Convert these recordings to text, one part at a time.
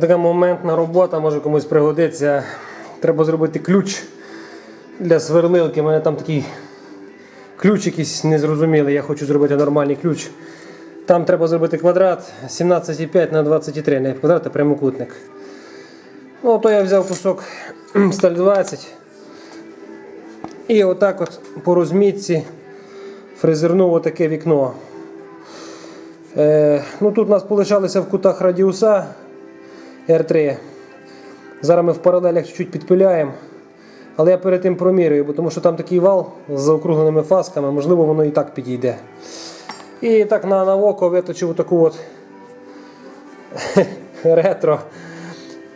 Така моментна робота може комусь пригодиться. Треба зробити ключ для сверлилки. У мене там такий ключ якийсь незрозумілий. Я хочу зробити нормальний ключ. Там треба зробити квадрат 17,5 на 23, не квадрат, а прямокутник. Ну, то я взяв кусок сталь 20 і отак от по розмітці фрезернув отаке вікно. Е, ну, тут у нас полишалися в кутах радіуса R3. Зараз ми в паралелях чуть-чуть підпиляємо. Але я перед тим промірюю, бо тому що там такий вал з заокругленими фасками, можливо, воно і так підійде. І так на, на око виточив таку от ретро,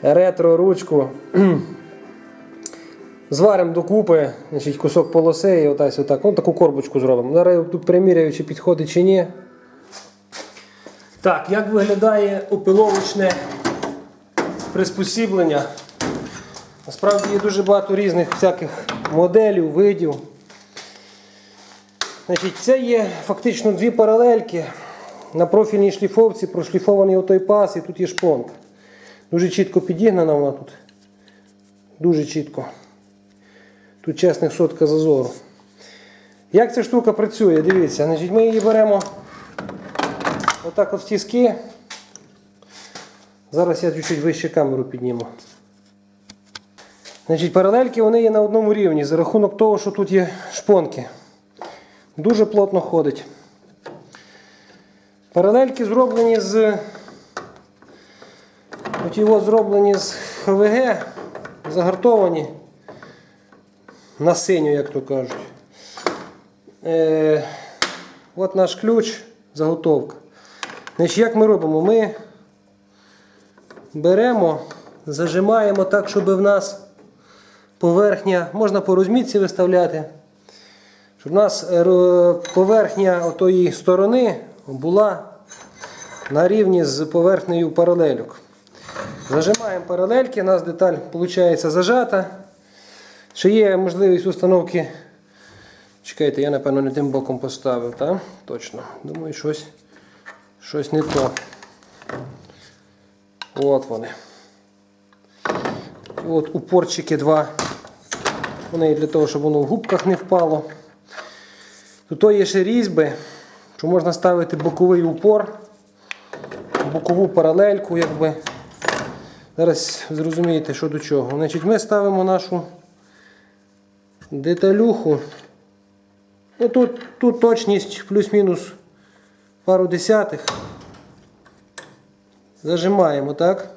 ретро ручку. Зваримо докупи, значить, кусок полоси і отась отак. Ну, таку корбочку зробимо. Зараз тут приміряю, чи підходить, чи ні. Так, як виглядає опиловочне приспосіблення? Насправді є дуже багато різних всяких моделів, видів. Значить, Це є фактично дві паралельки. На профільній шліфовці прошліфований отой пас і тут є шпонка. Дуже чітко підігнана вона тут. Дуже чітко. Тут чесних сотка зазору. Як ця штука працює? Дивіться, значить, ми її беремо отак от в тіски. Зараз я чуть-чуть вище камеру підніму. Значить, паралельки вони є на одному рівні за рахунок того, що тут є шпонки. Дуже плотно ходить. Паралельки зроблені з. От зроблені з ХВГ, загартовані на синю, як то кажуть. Е, от наш ключ, заготовка. Значить, як ми робимо? Ми беремо, зажимаємо так, щоб в нас поверхня, можна по розмітці виставляти, щоб у нас е, поверхня отої сторони була на рівні з поверхнею паралельок. Зажимаємо паралельки, у нас деталь виходить зажата. Ще є можливість установки. Чекайте, я напевно не тим боком поставив, так? Точно. Думаю, щось, щось не то. От вони. От упорчики два. Вони для того, щоб воно в губках не впало. Тут є ще різьби, що можна ставити боковий упор, бокову паралельку, якби. Зараз зрозумієте, що до чого. Значить, ми ставимо нашу деталюху. Ну, тут, тут точність плюс-мінус пару десятих. Зажимаємо, так?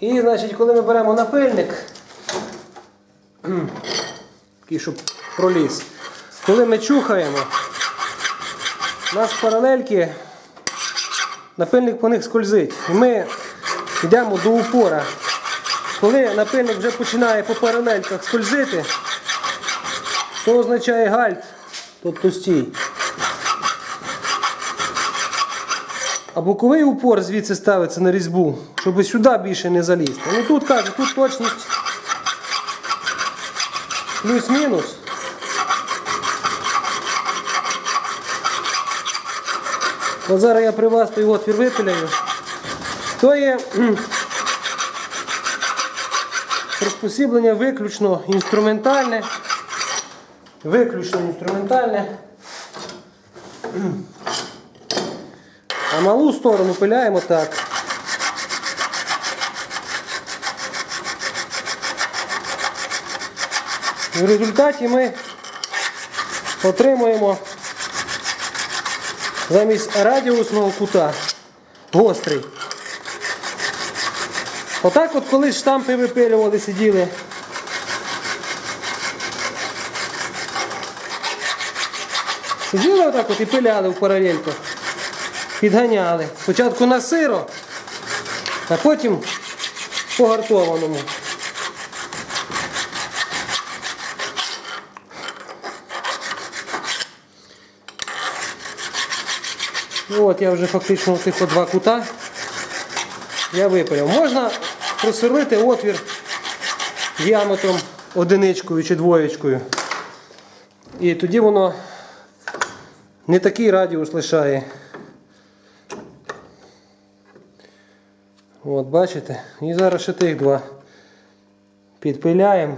І, значить, коли ми беремо напильник, такий, щоб проліз, коли ми чухаємо, у нас паралельки, напильник по них скользить. І ми йдемо до упора. Коли напильник вже починає по паралельках скользити, то означає гальт, тобто стій. А боковий упор звідси ставиться на різьбу, щоб сюди більше не залізти. Ну тут каже, тут точність плюс-мінус. От зараз я при вас той отвір випиляю. То є приспосіблення виключно інструментальне. Виключно інструментальне. А малу сторону пиляємо так. В результаті ми отримуємо замість радіусного кута гострий. Отак от коли штампи випилювали, сиділи. Сиділи отак от і пиляли в паралельках підганяли. Спочатку на сиро, а потім по гартованому. Ну От я вже фактично тих два кута я випаяв. Можна просверлити отвір діаметром одиничкою чи двоєчкою. І тоді воно не такий радіус лишає. От, бачите? І зараз ще тих два підпиляємо.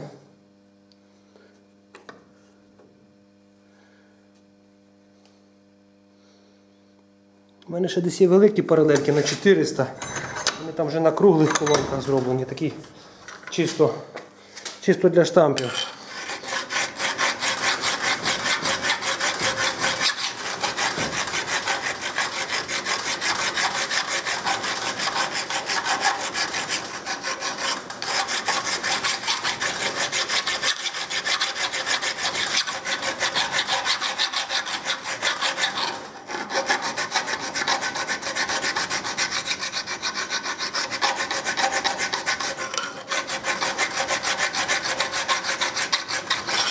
У мене ще десь є великі паралельки на 400. Вони там вже на круглих колонках зроблені, такі чисто, чисто для штампів.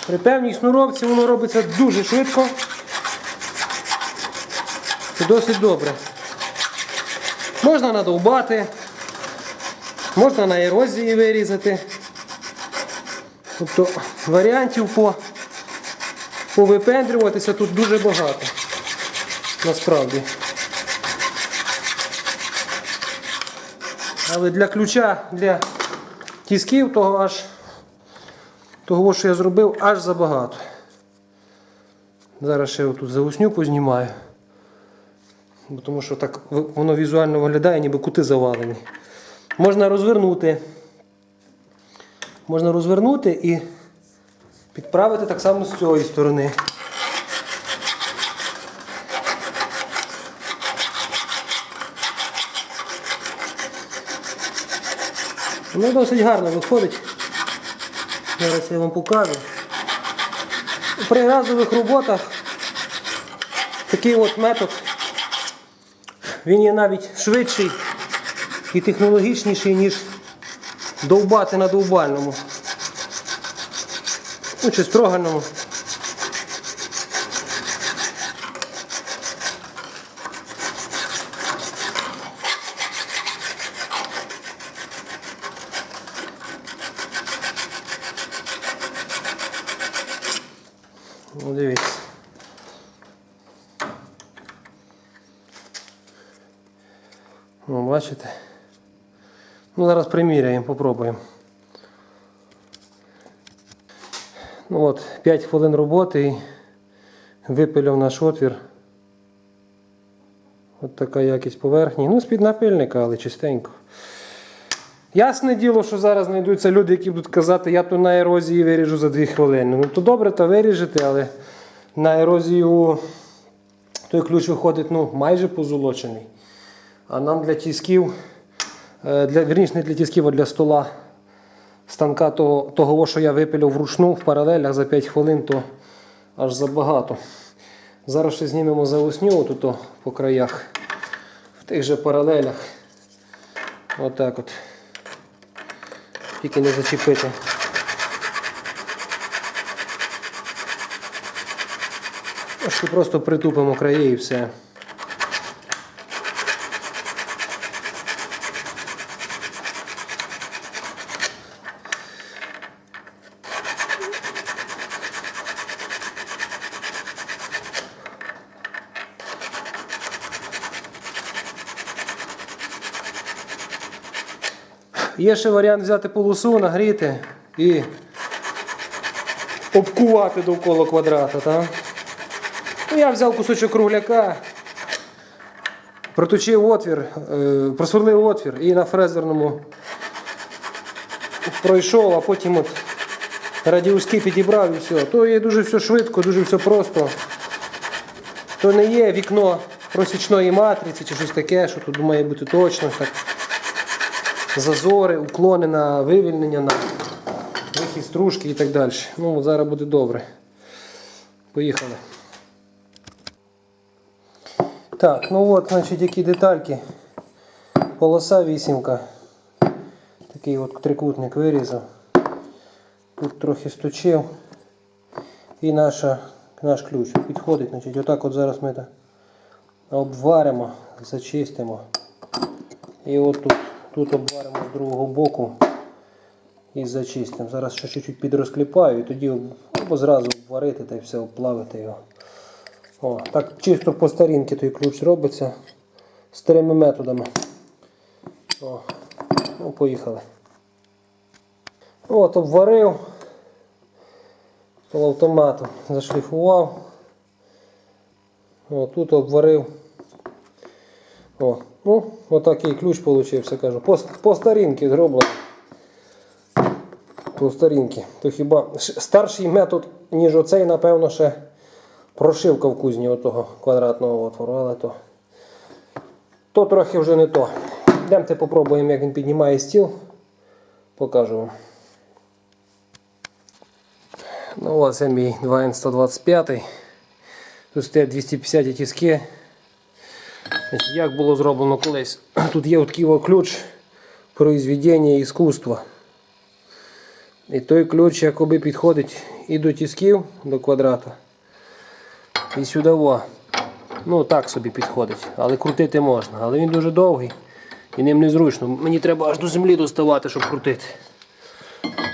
При певній шнуровці воно робиться дуже швидко. Це досить добре. Можна надовбати, можна на ерозії вирізати. Тобто варіантів по, повипендрюватися тут дуже багато. Насправді. Але для ключа, для тисків того аж того, що я зробив, аж забагато. Зараз ще отут заусню познімаю. Бо Тому що так воно візуально виглядає, ніби кути завалені. Можна розвернути. Можна розвернути і підправити так само з цієї сторони. Воно досить гарно виходить. Зараз я вам покажу. При разових роботах такий от метод, він є навіть швидший і технологічніший, ніж довбати на довбальному. Ну, чи строгальному. Ну, дивіться. Ну, бачите? Ну, зараз приміряємо, попробуємо. Ну от, 5 хвилин роботи і випиляв наш отвір. От така якість поверхні. Ну, з-під напильника, але чистенько. Ясне діло, що зараз знайдуться люди, які будуть казати, я то на ерозії виріжу за 2 хвилини. Ну то добре, то виріжете, але на ерозію той ключ виходить ну, майже позолочений. А нам для тисків, е, для, вірніше не для тисків, а для стола станка того, того, що я випилив вручну в паралелях за 5 хвилин, то аж забагато. Зараз ще знімемо заосню тут о, по краях, в тих же паралелях. Отак от. Тільки не зачепити. Просто притупимо краї і все. Є ще варіант взяти полосу, нагріти і обкувати довкола квадрата. Так? Ну, я взяв кусочок кругляка, проточив отвір, е, просверлив отвір і на фрезерному пройшов, а потім от радіуски підібрав і все. То є дуже все швидко, дуже все просто. То не є вікно просічної матриці чи щось таке, що тут має бути точно. Так зазори, уклони на вивільнення, на вихід стружки і так далі. Ну, зараз буде добре. Поїхали. Так, ну от, значить, які детальки. Полоса вісімка. Такий от трикутник вирізав. Тут трохи сточив. І наша, наш ключ підходить. Значить, отак от зараз ми так обваримо, зачистимо. І от тут, обваримо з другого боку і зачистимо. Зараз ще чуть-чуть підрозкліпаю і тоді або зразу обварити та й все, обплавити його. О, так чисто по старінки той ключ робиться старими методами. О, Ну, поїхали. От, обварив. Полуавтоматом зашліфував. О, тут обварив. О, ну, отакий ключ получився, кажу. По, по старінки зроблено. По старінки. То хіба старший метод, ніж оцей, напевно, ще прошивка в кузні отого квадратного отвору, але то, то трохи вже не то. Йдемте попробуємо, як він піднімає стіл. Покажу вам. Ну, ось мій 2N125. Тут стоять 250 тіски. Як було зроблено колись? Тут є такий ключ произведення іскусства. І той ключ якоби підходить і до тисків, до квадрата. І сюди. Ну так собі підходить. Але крутити можна. Але він дуже довгий і ним незручно. Мені треба аж до землі доставати, щоб крутити.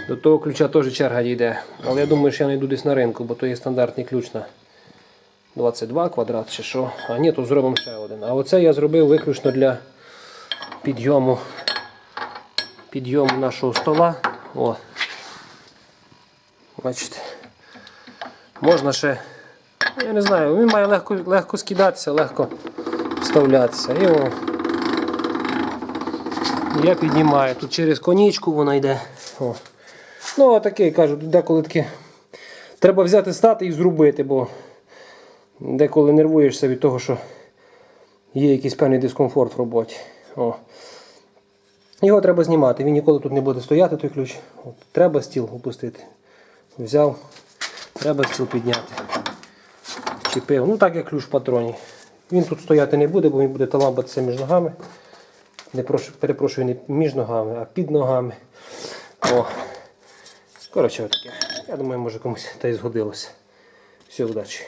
До того ключа теж черга дійде. Але я думаю, що я знайду десь на ринку, бо то є стандартний ключ на 22 квадрат чи що. А ні, то зробимо ще один. А оце я зробив виключно для підйому, підйому нашого стола. О. Бачите. Можна ще, я не знаю, він має легко, легко скидатися, легко вставлятися. І о, я піднімаю. Тут через конічку вона йде. О. Ну, такий, кажу, деколи таке. Треба взяти стати і зробити, бо деколи нервуєшся від того, що є якийсь певний дискомфорт в роботі. О. Його треба знімати, він ніколи тут не буде стояти, той ключ. От, треба стіл опустити. Взяв, треба стіл підняти. Чіпив. Ну так як ключ в патроні. Він тут стояти не буде, бо він буде таламбатися між ногами. Не прошу, перепрошую, не між ногами, а під ногами. О. Коротше, отаке. Я думаю, може комусь та й згодилося. Все, удачі.